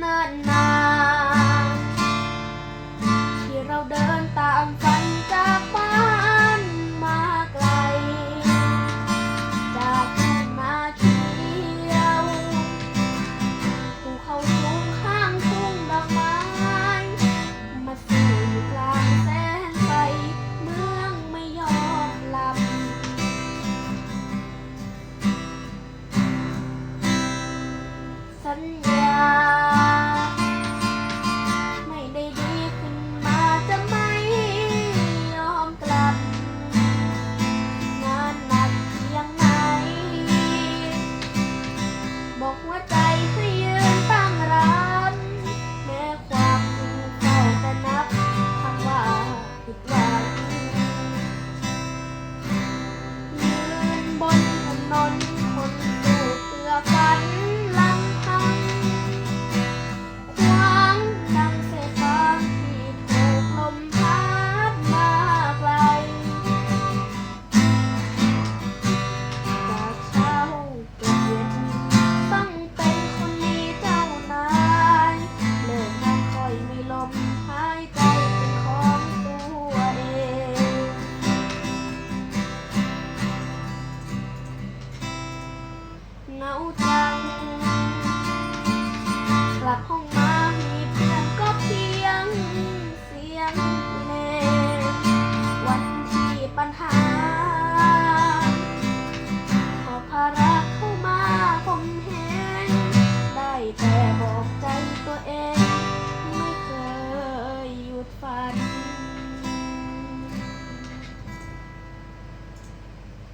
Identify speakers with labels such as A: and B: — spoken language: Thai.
A: เนิ่นนานที่เราเดินตามฝันจากบ้านมาไกล จากทุ่งนาเขียวภูเขาสูงข้างทุ่งดอกไม้ มาสู่อยู่กลางแสงไฟเมืองไม่ยอมหลับ สัญญา nauta.